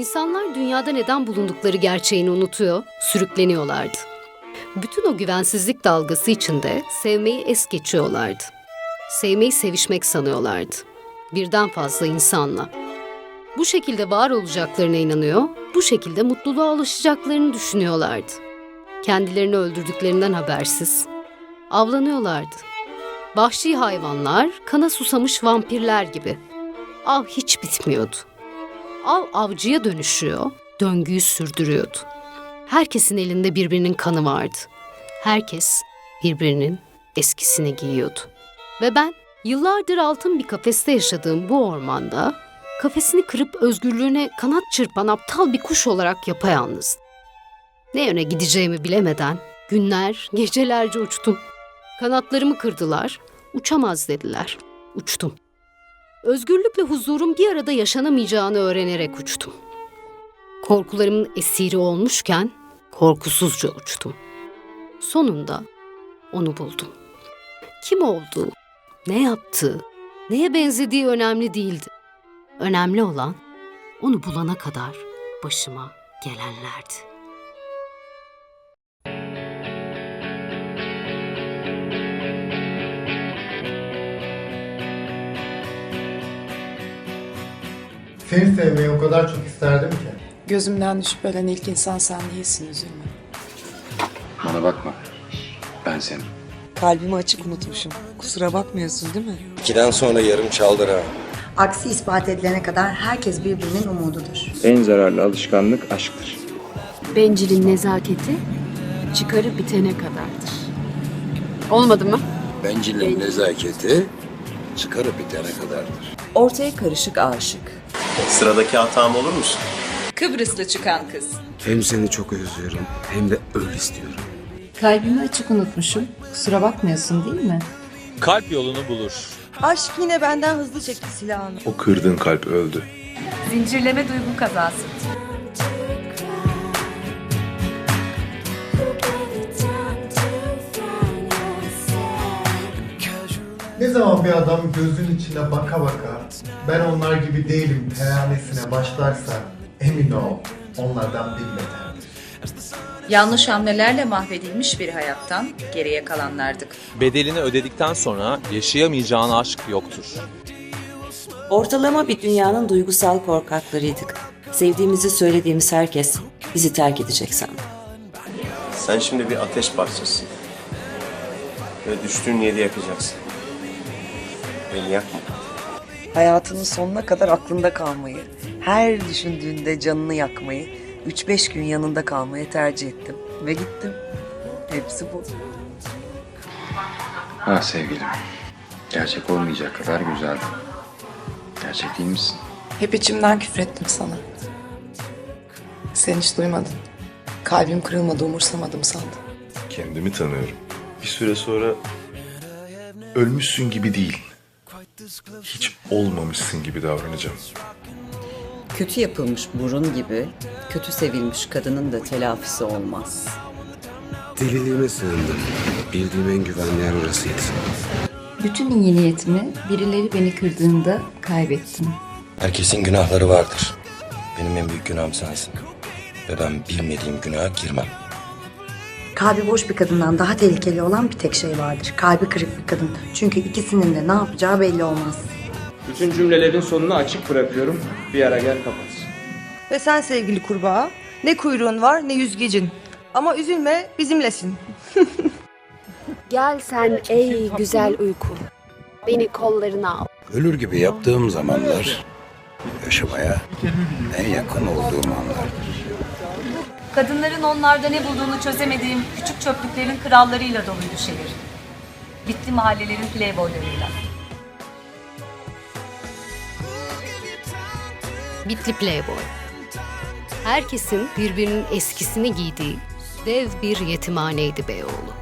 İnsanlar dünyada neden bulundukları gerçeğini unutuyor, sürükleniyorlardı. Bütün o güvensizlik dalgası içinde sevmeyi es geçiyorlardı. Sevmeyi sevişmek sanıyorlardı. Birden fazla insanla. Bu şekilde var olacaklarına inanıyor, bu şekilde mutluluğa ulaşacaklarını düşünüyorlardı. Kendilerini öldürdüklerinden habersiz. Avlanıyorlardı. Vahşi hayvanlar, kana susamış vampirler gibi. Av hiç bitmiyordu. Av avcıya dönüşüyor, döngüyü sürdürüyordu. Herkesin elinde birbirinin kanı vardı. Herkes birbirinin eskisini giyiyordu. Ve ben yıllardır altın bir kafeste yaşadığım bu ormanda kafesini kırıp özgürlüğüne kanat çırpan aptal bir kuş olarak yapayalnızdım. Ne yöne gideceğimi bilemeden günler, gecelerce uçtum. Kanatlarımı kırdılar, uçamaz dediler. Uçtum. Özgürlükle huzurum bir arada yaşanamayacağını öğrenerek uçtum. Korkularımın esiri olmuşken korkusuzca uçtum. Sonunda onu buldum. Kim olduğu, ne yaptığı, neye benzediği önemli değildi. Önemli olan onu bulana kadar başıma gelenlerdi. Seni sevmeyi o kadar çok isterdim ki. Gözümden düşüp ölen ilk insan sen değilsin üzülme. Bana bakma. Ben senin. Kalbimi açık unutmuşum. Kusura bakmıyorsun değil mi? İkiden sonra yarım çaldır ha. Aksi ispat edilene kadar herkes birbirinin umududur. En zararlı alışkanlık aşktır. Bencilin nezaketi çıkarı bitene kadardır. Olmadı mı? Bencilin nezaketi çıkarıp bitene kadardır. Ortaya karışık aşık. Sıradaki hatam olur musun? Kıbrıslı çıkan kız. Hem seni çok özlüyorum hem de öl istiyorum. Kalbimi açık unutmuşum. Kusura bakmıyorsun değil mi? Kalp yolunu bulur. Aşk yine benden hızlı çekti silahını. O kırdığın kalp öldü. Zincirleme duygu kazası. Ne zaman bir adam gözün içine baka baka ben onlar gibi değilim teyanesine başlarsa emin ol onlardan bin beterdir. Yanlış hamlelerle mahvedilmiş bir hayattan geriye kalanlardık. Bedelini ödedikten sonra yaşayamayacağın aşk yoktur. Ortalama bir dünyanın duygusal korkaklarıydık. Sevdiğimizi söylediğimiz herkes bizi terk edecek sandı. Sen şimdi bir ateş parçasısın. Ve düştüğün yeri yakacaksın. Beni yakma. Hayatının sonuna kadar aklında kalmayı, her düşündüğünde canını yakmayı, 3-5 gün yanında kalmayı tercih ettim. Ve gittim. Hepsi bu. Ha sevgilim. Gerçek olmayacak kadar güzeldin. Gerçek değil misin? Hep içimden küfrettim sana. Sen hiç duymadın. Kalbim kırılmadı umursamadım sandım. Kendimi tanıyorum. Bir süre sonra ölmüşsün gibi değil. Hiç olmamışsın gibi davranacağım. Kötü yapılmış burun gibi, kötü sevilmiş kadının da telafisi olmaz. Deliliğime sığındım. Bildiğim en güvenli yer orasıydı. Bütün iyi niyetimi birileri beni kırdığında kaybettim. Herkesin günahları vardır. Benim en büyük günahım sensin. Ve ben bilmediğim günaha girmem. Kalbi boş bir kadından daha tehlikeli olan bir tek şey vardır. Kalbi kırık bir kadın. Çünkü ikisinin de ne yapacağı belli olmaz. Bütün cümlelerin sonunu açık bırakıyorum. Bir ara gel kapat. Ve sen sevgili kurbağa, ne kuyruğun var ne yüzgecin. Ama üzülme bizimlesin. Gel sen ey güzel uyku. Beni kollarına al. Ölür gibi yaptığım zamanlar yaşamaya en yakın olduğum anlardır. Kadınların onlarda ne bulduğunu çözemediğim küçük çöplüklerin krallarıyla doluydu şehir. Bitli mahallelerin playboylarıyla. Bitli Playboy. Herkesin birbirinin eskisini giydiği dev bir yetimhaneydi Beyoğlu.